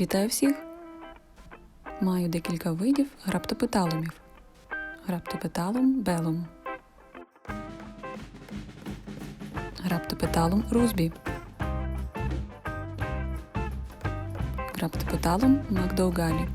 Вітаю всіх! Маю декілька видів граптопеталумів. Граптопеталум белум. Граптопеталум рузбі. Граптопеталум макдоугалі.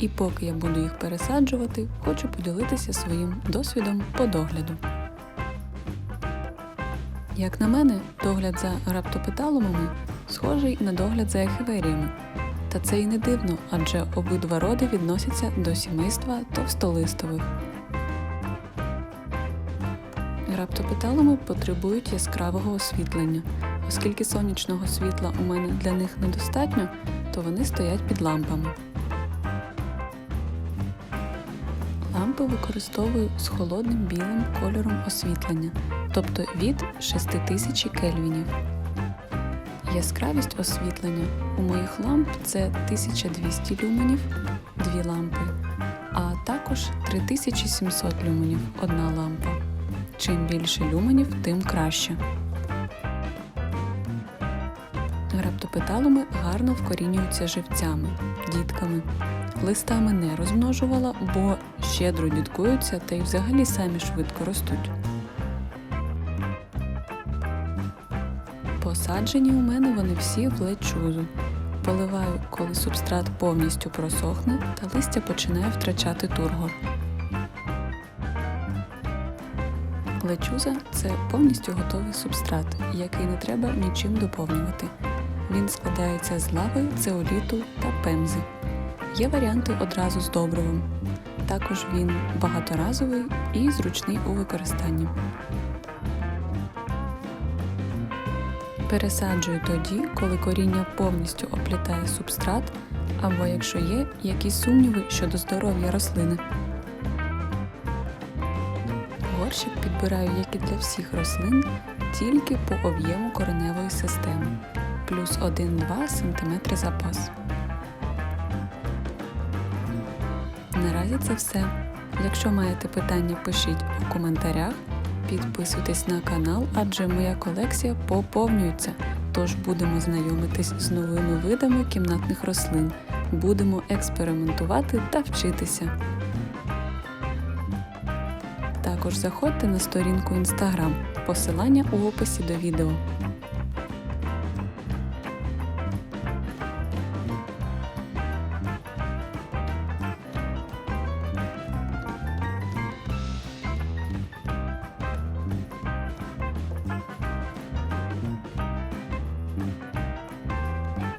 І поки я буду їх пересаджувати, хочу поділитися своїм досвідом по догляду. Як на мене, догляд за раптопеталумами схожий на догляд за ехіверіями. Та це і не дивно, адже обидва роди відносяться до сімейства товстолистових. Раптопеталуми потребують яскравого освітлення. Оскільки сонячного світла у мене для них недостатньо, то вони стоять під лампами. Лампи використовую з холодним білим кольором освітлення, тобто від 6000 кельвінів. Яскравість освітлення у моїх ламп це 1200 люменів, дві лампи, а також 3700 люменів одна лампа. Чим більше люменів, тим краще. Граптопеталуми гарно вкорінюються живцями, дітками. Листами не розмножувала, бо щедро діткуються та й взагалі самі швидко ростуть. Посаджені у мене вони всі в лечузу. Поливаю, коли субстрат повністю просохне та листя починає втрачати тургор. Лечуза це повністю готовий субстрат, який не треба нічим доповнювати. Він складається з лави, цеоліту та пемзи. Є варіанти одразу з добривом. Також він багаторазовий і зручний у використанні. Пересаджую тоді, коли коріння повністю оплітає субстрат, або якщо є якісь сумніви щодо здоров'я рослини. Горщик підбираю, як і для всіх рослин, тільки по об'єму кореневої системи плюс 1-2 см запас. Наразі це все. Якщо маєте питання, пишіть у коментарях. Підписуйтесь на канал, адже моя колекція поповнюється. Тож будемо знайомитись з новими видами кімнатних рослин. Будемо експериментувати та вчитися. Також заходьте на сторінку Instagram. Посилання у описі до відео.